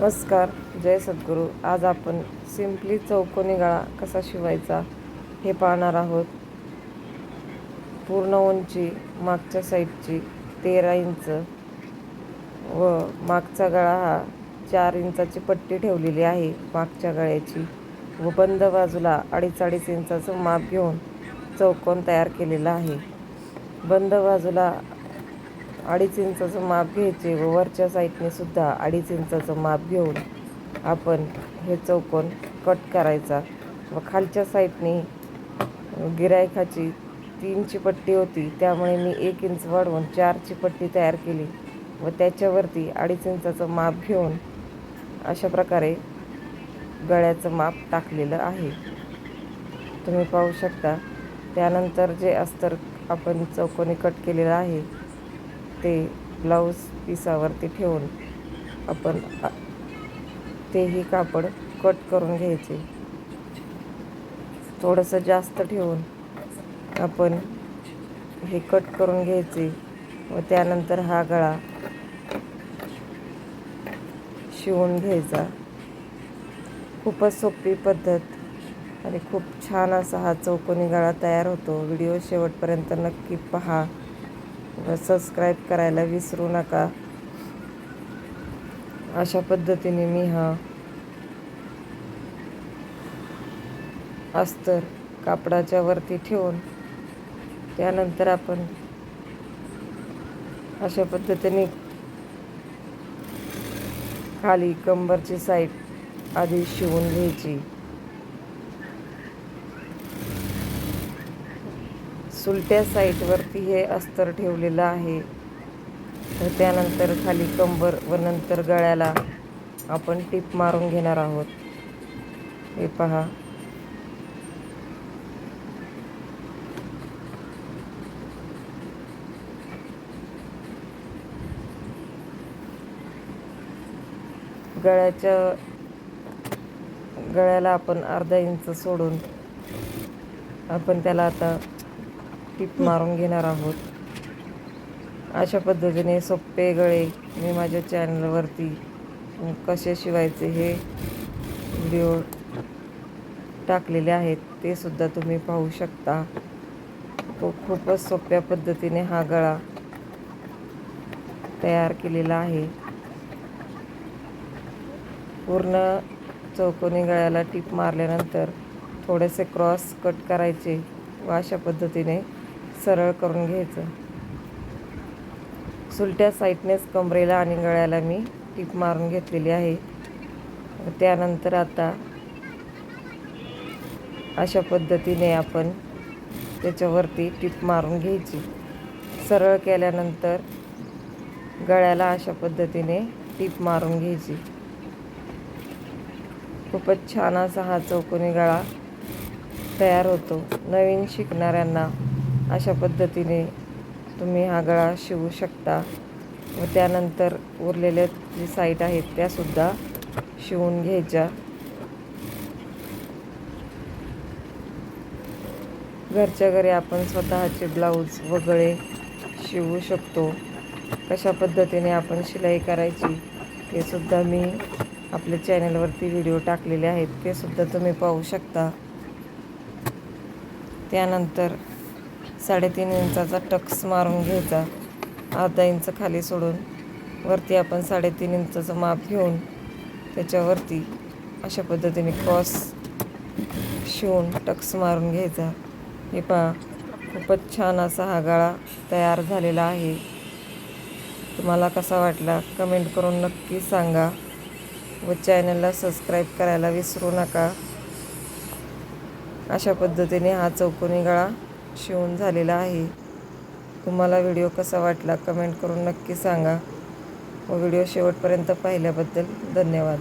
नमस्कार जय सद्गुरू. आज आपण सिम्पली चौकोनी गळा कसा शिवायचा हे पाहणार आहोत. पूर्ण उंची मागच्या साईडची तेरा इंच व मागचा गळा हा चार इंचाची पट्टी ठेवलेली आहे मागच्या गळ्याची व बंद बाजूला अडीच अडीच इंचाचं माप घेऊन चौकोन तयार केलेला आहे. बंद बाजूला अडीच इंचाचं माप घ्यायचे व वरच्या साईडने सुद्धा अडीच इंचाचं माप घेऊन आपण हे चौकोन कट करायचा. व खालच्या साईडने गिरायकाची तीनची पट्टी होती त्यामुळे मी एक इंच वाढवून चारची पट्टी तयार केली. व त्याच्यावरती अडीच इंचाचं माप घेऊन अशा प्रकारे गळ्याचं माप टाकलेलं आहे. तुम्ही पाहू शकता. त्यानंतर जे अस्तर आपण चौकोनी कट केलेलं आहे ते ब्लाऊज पिसावरती ठेवून आपण तेही कापड कट करून घ्यायचे. थोडंसं जास्त ठेवून आपण हे कट करून घ्यायचे. व त्यानंतर हा गळा शिवून घ्यायचा. खूपच सोपी पद्धत आणि खूप छान असा हा चौकोनी गळा तयार होतो. व्हिडिओ शेवटपर्यंत नक्की पहा. सबस्क्राईब करायला विसरू नका. अशा पद्धतीने मी हा अस्तर कापडाच्या वरती ठेवून त्यानंतर आपण अशा पद्धतीने खाली कंबरची साईड आधी शिवून घ्यायची. सुलट्या साईडवरती हे अस्तर ठेवलेलं आहे. तर त्यानंतर खाली कंबर व नंतर गळ्याला आपण टीप मारून घेणार आहोत. हे पहा. गळ्याच्या गळ्याला आपण अर्धा इंच सोडून आपण त्याला आता टीप मारून घेणार आहोत. अशा पद्धतीने सोपे गळे मी माझ्या चॅनलवरती कसे शिवायचे हे व्हिडिओ टाकलेले आहेत ते सुद्धा तुम्ही पाहू शकता. तो खूपच सोप्या पद्धतीने हा गळा तयार केलेला आहे. पूर्ण चौकोनी गळ्याला टीप मारल्यानंतर थोडेसे क्रॉस कट करायचे व अशा पद्धतीने सरळ करून घ्यायचं. सुलट्या साईडनेच कमरेला आणि गळ्याला मी टीप मारून घेतलेली आहे. त्यानंतर आता अशा पद्धतीने आपण त्याच्यावरती टीप मारून घ्यायची. सरळ केल्यानंतर गळ्याला अशा पद्धतीने टीप मारून घ्यायची. खूपच छान असा हा चौकोनी गळा तयार होतो. नवीन शिकणाऱ्यांना अशा पद्धतीने तुम्ही हा गळा शिवू शकता. व त्यानंतर उरलेल्या जी साईड आहेत त्यासुद्धा शिवून घ्यायच्या. घरच्या घरी आपण स्वतःचे ब्लाऊज वगळे शिवू शकतो. कशा पद्धतीने आपण शिलाई करायची ते सुद्धा मी आपल्या चॅनलवरती व्हिडिओ टाकलेले आहेत ते सुद्धा तुम्ही पाहू शकता. त्यानंतर साडेतीन इंचाचा टक्स मारून घ्यायचा. अर्धा इंच खाली सोडून वरती आपण साडेतीन इंचाचं माप घेऊन त्याच्यावरती अशा पद्धतीने क्रॉस शिवून टक्स मारून घ्यायचा. हे पहा खूपच छान असा हा गळा तयार झालेला आहे. तुम्हाला कसा वाटला कमेंट करून नक्की सांगा व चॅनलला सबस्क्राईब करायला विसरू नका. अशा पद्धतीने हा चौकोनी गळा शिवून झालेला आहे. तुम्हाला व्हिडिओ कसा वाटला कमेंट करून नक्की सांगा. व व्हिडिओ शेवटपर्यंत पाहिल्याबद्दल धन्यवाद.